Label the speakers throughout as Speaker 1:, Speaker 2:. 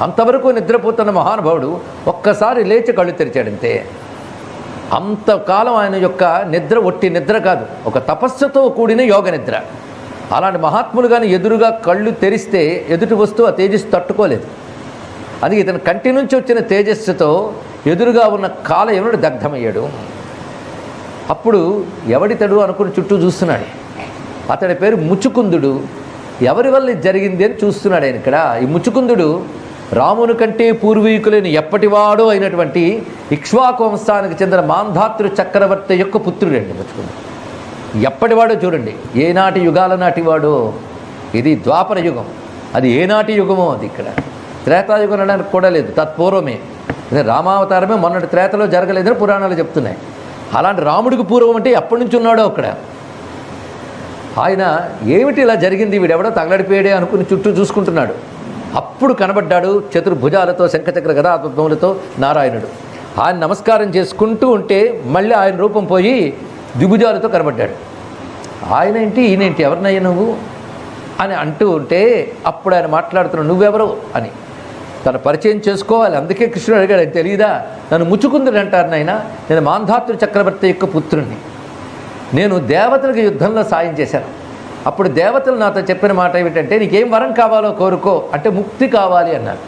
Speaker 1: అంతవరకు నిద్రపోతున్న మహానుభావుడు ఒక్కసారి లేచి కళ్ళు తెరిచాడంతే. అంతకాలం ఆయన యొక్క నిద్ర ఒట్టి నిద్ర కాదు ఒక తపస్సుతో కూడిన యోగ నిద్ర. అలాంటి మహాత్ములు కానీ ఎదురుగా కళ్ళు తెరిస్తే ఎదుటి వస్తువు ఆ తేజస్సు తట్టుకోలేదు. అది ఇతని కంటి నుంచి వచ్చిన తేజస్సుతో ఎదురుగా ఉన్న కాలయమునుడు దగ్ధమయ్యాడు. అప్పుడు ఎవడితడు అనుకుని చుట్టూ చూస్తున్నాడు. అతడి పేరు ముచుకుందుడు. ఎవరి వల్ల జరిగింది అని చూస్తున్నాడు ఆయన ఇక్కడ. ఈ ముచుకుందుడు రాముని కంటే పూర్వీకులైన ఎప్పటివాడో అయినటువంటి ఇక్ష్వాకు వంశానికి చెందిన మాంధాతృ చక్రవర్తి యొక్క పుత్రుడండి ముచుకుందుడు ఎప్పటివాడో చూడండి ఏనాటి యుగాల నాటివాడో ఇది ద్వాపర యుగం. అది ఏనాటి యుగమో అది ఇక్కడ. త్రేతాయుగం అనడానికి కూడా లేదు తత్పూర్వమే. రామావతారమే మొన్నటి త్రేతలో జరగలేదని పురాణాలు చెప్తున్నాయి. అలాంటి రాముడికి పూర్వం అంటే ఎప్పటి నుంచి ఉన్నాడో అక్కడ? ఆయన ఏమిటి ఇలా జరిగింది? వీడెవడో తగలడిపోయాడే అనుకుని చుట్టూ చూసుకుంటున్నాడు. అప్పుడు కనబడ్డాడు చతుర్భుజాలతో శంఖచక్ర గదాపద్మములతో నారాయణుడు. ఆయన నమస్కారం చేసుకుంటూ ఉంటే మళ్ళీ ఆయన రూపం పోయి ద్విభుజాలతో కనబడ్డాడు. ఆయన ఏంటి ఈయనేంటి? ఎవరినయ్యా నువ్వు? అని అంటూ ఉంటే అప్పుడు ఆయన మాట్లాడుతున్నావు నువ్వెవరు? అని. తన పరిచయం చేసుకోవాలి. అందుకే కృష్ణుడు అడిగాడు "అది తెలియదా నన్ను ముచ్చుకుందుడు అంటారు నాయన. నేను మాంధాతృ చక్రవర్తి యొక్క పుత్రుణ్ణి. నేను దేవతలకు యుద్ధంలో సాయం చేశాను. అప్పుడు దేవతలు నాతో చెప్పిన మాట ఏమిటంటే నీకేం వరం కావాలో కోరుకో అంటే ముక్తి కావాలి అన్నారు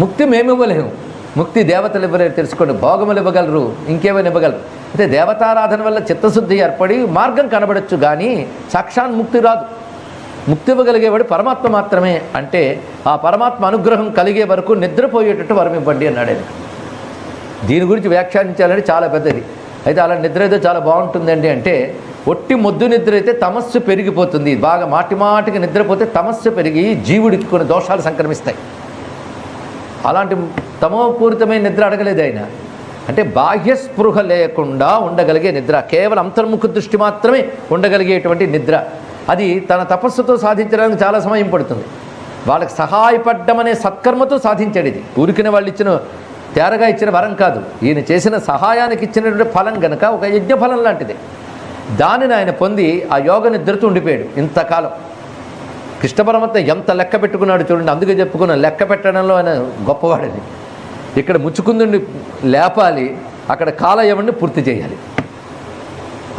Speaker 1: ముక్తి మేము ఇవ్వలేము ముక్తి దేవతలు ఇవ్వలేరు తెలుసుకోండి. భోగములు ఇవ్వగలరు. ఇంకేమైనా ఇవ్వగలరు. అంటే దేవతారాధన వల్ల చిత్తశుద్ధి ఏర్పడి మార్గం కనబడచ్చు కానీ సాక్షాన్ ముక్తి రాదు. ముక్తి ఇవ్వగలిగేవాడు పరమాత్మ మాత్రమే అంటే ఆ పరమాత్మ అనుగ్రహం కలిగే వరకు నిద్రపోయేటట్టు వరం ఇవ్వండి అన్నాడు ఆయన. దీని గురించి వ్యాఖ్యానించాలని చాలా పెద్దది. అయితే అలా నిద్ర అయితే చాలా బాగుంటుందండి అంటే ఒట్టి మొద్దు నిద్ర అయితే తమస్సు పెరిగిపోతుంది. బాగా మాటి మాటికి నిద్రపోతే తమస్సు పెరిగి జీవుడికి కొన్ని దోషాలు సంక్రమిస్తాయి. అలాంటి తమోపూరితమైన నిద్ర అడగలేదు ఆయన. అంటే బాహ్య స్పృహ లేకుండా ఉండగలిగే నిద్ర కేవలం అంతర్ముఖ దృష్టి మాత్రమే ఉండగలిగేటువంటి నిద్ర. అది తన తపస్సుతో సాధించడానికి చాలా సమయం పడుతుంది. వాళ్ళకి సహాయపడ్డం అనే సత్కర్మతో సాధించాడు ఇది. ఊరికిన వాళ్ళు ఇచ్చిన తేరగా ఇచ్చిన వరం కాదు. ఈయన చేసిన సహాయానికి ఇచ్చినటువంటి ఫలం గనక ఒక యజ్ఞ ఫలం లాంటిది. దానిని ఆయన పొంది ఆ యోగ నిద్రతో ఉండిపోయాడు ఇంతకాలం. కృష్ణ పరమాత్మ ఎంత లెక్క పెట్టుకున్నాడు చూడండి అందుకే చెప్పుకున్న లెక్క పెట్టడంలో ఆయన గొప్పవాడని. ఇక్కడ ముచ్చుకుందుండి లేపాలి అక్కడ కాలయవన్ని పూర్తి చేయాలి.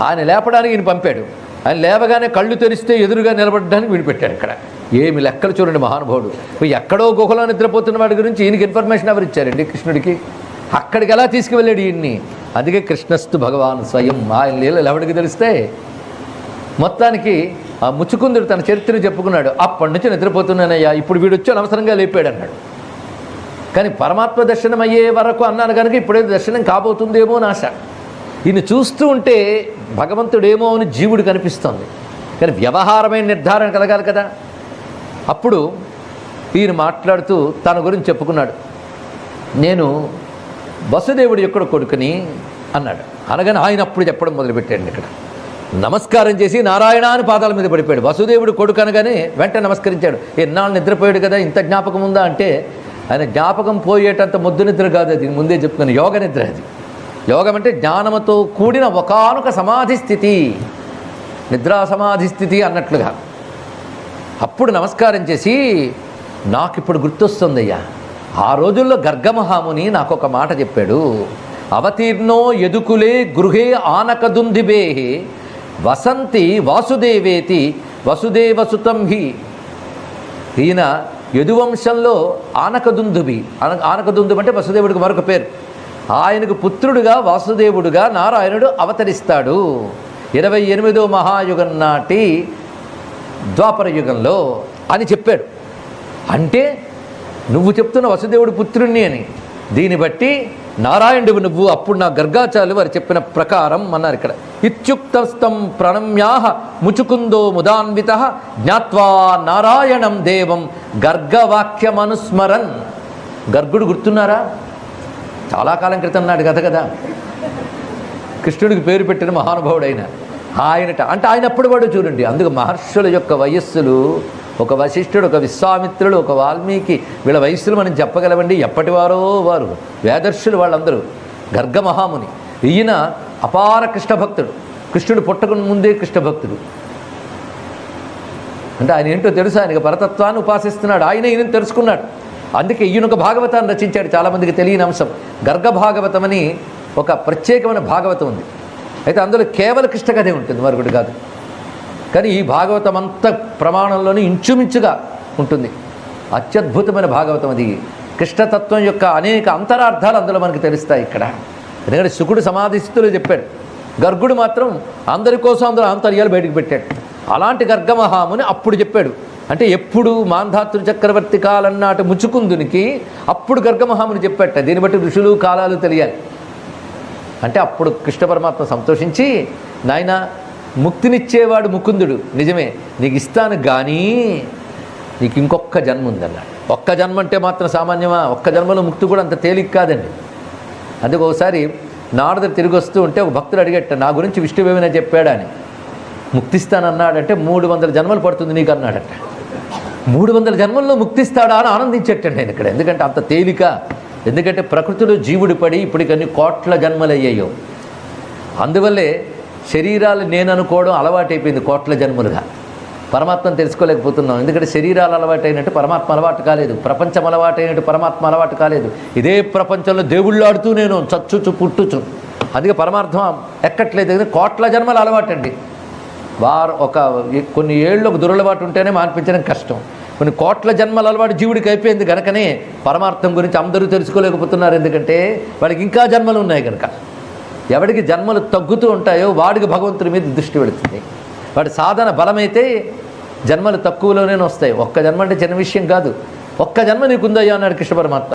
Speaker 1: ఆయన లేపడానికి ఈయన పంపాడు. ఆయన లేవగానే కళ్ళు తెరిస్తే ఎదురుగా నిలబడడానికి విడిపెట్టాడు ఇక్కడ. ఏమి లెక్కలు చూడండి మహానుభావుడు. ఎక్కడో గుహలో నిద్రపోతున్న వాడి గురించి ఈయనకి ఇన్ఫర్మేషన్ ఎవరు ఇచ్చారండి కృష్ణుడికి? అక్కడికి ఎలా తీసుకువెళ్ళాడు ఈయన్ని? అందుకే కృష్ణస్తు భగవాన్ స్వయం ఆయన లీలలు ఎవరికి తెలిస్తే మొత్తానికి ఆ ముచ్చుకుందుడు తన చరిత్రను చెప్పుకున్నాడు. అప్పటి నుంచి నిద్రపోతున్నానయ్యా ఇప్పుడు వీడు వచ్చి అనవసరంగా లేపాడు అన్నాడు. కానీ పరమాత్మ దర్శనం అయ్యే వరకు అన్నాను కనుక ఇప్పుడే దర్శనం కాబోతుందేమో అని ఆశ. ఈయన చూస్తూ ఉంటే భగవంతుడేమో అని జీవుడు కనిపిస్తోంది. కానీ వ్యవహారమైన నిర్ధారణ కలగాలి కదా. అప్పుడు ఈయన మాట్లాడుతూ తన గురించి చెప్పుకున్నాడు. నేను వసుదేవుడు ఎక్కడ కొడుకుని అన్నాడు. అనగానే ఆయన అప్పుడు చెప్పడం మొదలుపెట్టాడు ఇక్కడ. నమస్కారం చేసి నారాయణ అని పాదాల మీద పడిపోయాడు. వసుదేవుడు కొడుకు అనగానే వెంటనే నమస్కరించాడు. ఎన్నాళ్ళు నిద్రపోయాడు కదా ఇంత జ్ఞాపకం ఉందా అంటే ఆయన జ్ఞాపకం పోయేటంత ముద్దు నిద్ర కాదు అది. ముందే చెప్పుకుని యోగ నిద్ర అది. యోగం అంటే జ్ఞానముతో కూడిన ఒకనొక సమాధి స్థితి. నిద్రా సమాధి స్థితి అన్నట్లుగా. అప్పుడు నమస్కారం చేసి నాకు ఇప్పుడు గుర్తొస్తుందయ్యా. ఆ రోజుల్లో గర్గమహాముని నాకు ఒక మాట చెప్పాడు. అవతీర్ణో ఎదుకులే గృహే ఆనకదుందిబే వసంతి వాసుదేవేతి వసుదేవసుతం హి. ఈయన యదువంశంలో ఆనకదుందుబి ఆన ఆనకదుందుబి అంటే వసుదేవుడికి మరొక పేరు. ఆయనకు పుత్రుడుగా వాసుదేవుడుగా నారాయణుడు అవతరిస్తాడు. ఇరవై ఎనిమిదో మహాయుగం నాటి ద్వాపర యుగంలో అని చెప్పాడు. అంటే నువ్వు చెప్తున్న వసుదేవుడు పుత్రుణ్ణి అని. దీన్ని బట్టి నారాయణుడు నువ్వు అప్పుడు నా గర్గాచార్యులు వారు చెప్పిన ప్రకారం అన్నారు ఇక్కడ. ఇత్యుక్తస్తం ప్రణమ్యాహ ముచుకుందో ముదాన్విత జ్ఞాత్వా నారాయణం దేవం గర్గవాక్యమనుస్మరన్. గర్గుడు గుర్తున్నారా? చాలా కాలం క్రితం నాడు కథ కదా. కృష్ణుడికి పేరు పెట్టిన మహానుభావుడైన ఆయనట అంటే ఆయన అప్పుడు వాడు చూడండి. అందుకు మహర్షుల యొక్క వయస్సులు ఒక వశిష్ఠుడు ఒక విశ్వామిత్రుడు ఒక వాల్మీకి వీళ్ళ వయస్సులు మనం చెప్పగలవండి ఎప్పటివారో వారు వేదర్షులు వాళ్ళందరూ. గర్గ మహాముని ఈయన అపార కృష్ణ భక్తుడు కృష్ణుడు పుట్టక ముందే కృష్ణ భక్తుడు అంటే ఆయన ఏంటో తెలుసు? ఆయనకి పరతత్వాన్ని ఉపాసిస్తున్నాడు. ఆయన ఈయన తెలుసుకున్నాడు. అందుకే ఈయన ఒక భాగవతాన్ని రచించాడు. చాలామందికి తెలియని అంశం. గర్గ భాగవతం అని ఒక ప్రత్యేకమైన భాగవతం ఉంది. అయితే అందులో కేవల కృష్ణ కథే ఉంటుంది. మరొకటి కాదు. కానీ ఈ భాగవతం అంత ప్రమాణంలోనే ఇంచుమించుగా ఉంటుంది. అత్యద్భుతమైన భాగవతం అది. కృష్ణతత్వం యొక్క అనేక అంతరార్థాలు అందులో మనకు తెలుస్తాయి ఇక్కడ. ఎందుకంటే శుకుడు సమాధి స్థితిలో చెప్పాడు. గర్గుడు మాత్రం అందరి కోసం అందరూ అంతర్యాలు బయటకు పెట్టాడు. అలాంటి గర్గమహాముని అప్పుడు చెప్పాడు. అంటే ఎప్పుడు మాంధాతృ చక్రవర్తి కాలన్నాటి ముచుకుందునికి అప్పుడు గర్గమహాముని చెప్పాట. దీన్ని బట్టి ఋషులు కాలాలు తెలియాలి. అంటే అప్పుడు కృష్ణ పరమాత్మ సంతోషించి నాయన ముక్తినిచ్చేవాడు ముకుందుడు. నిజమే నీకు ఇస్తాను కానీ నీకు ఇంకొక జన్మ ఉందన్నాడు ఒక్క జన్మ అంటే మాత్రం సామాన్యమా? ఒక్క జన్మలో ముక్తి కూడా అంత తేలిక కాదండి. అందుకు ఒకసారి నారద తిరిగి వస్తూ ఉంటే ఒక భక్తుడు అడిగట్ట నా గురించి విష్ణువేమైనా చెప్పాడా అని ముక్తిస్తానన్నాడంటే మూడు వందల జన్మలు పడుతుంది నీకు అన్నాడట మూడు వందల జన్మల్లో ముక్తిస్తాడా అని ఆనందించేటండి నేను ఇక్కడ. ఎందుకంటే అంత తేలిక. ఎందుకంటే ప్రకృతిలో జీవుడు పడి ఇప్పటికన్నీ కోట్ల జన్మలు అయ్యాయో అందువల్లే శరీరాలు నేను అనుకోవడం అలవాటైపోయింది కోట్ల జన్మలుగా. పరమాత్మను తెలుసుకోలేకపోతున్నాం. ఎందుకంటే శరీరాలు అలవాటైనట్టు పరమాత్మ అలవాటు కాలేదు. ప్రపంచం అలవాటైనట్టు పరమాత్మ అలవాటు కాలేదు. ఇదే ప్రపంచంలో దేవుళ్ళు ఆడుతూ నేను చచ్చుచు పుట్టుచు. అందుకే పరమార్థం ఎక్కట్లేదు. ఎందుకంటే కోట్ల జన్మలు అలవాటండి. వారు ఒక కొన్ని ఏళ్ళు ఒక దురలవాటు ఉంటేనే మాన్పించడం కష్టం. కొన్ని కోట్ల జన్మల అలవాటు జీవుడికి అయిపోయింది కనుకనే పరమార్థం గురించి అందరూ తెలుసుకోలేకపోతున్నారు. ఎందుకంటే వాడికి ఇంకా జన్మలు ఉన్నాయి కనుక ఎవడికి జన్మలు తగ్గుతూ ఉంటాయో వాడికి భగవంతుడి మీద దృష్టి పెడుతుంది. వాడి సాధన బలమైతే జన్మలు తక్కువలోనే వస్తాయి. ఒక్క జన్మ అంటే చిన్న విషయం కాదు. ఒక్క జన్మ నీకుందయ్యా అన్నాడు కృష్ణ పరమాత్మ.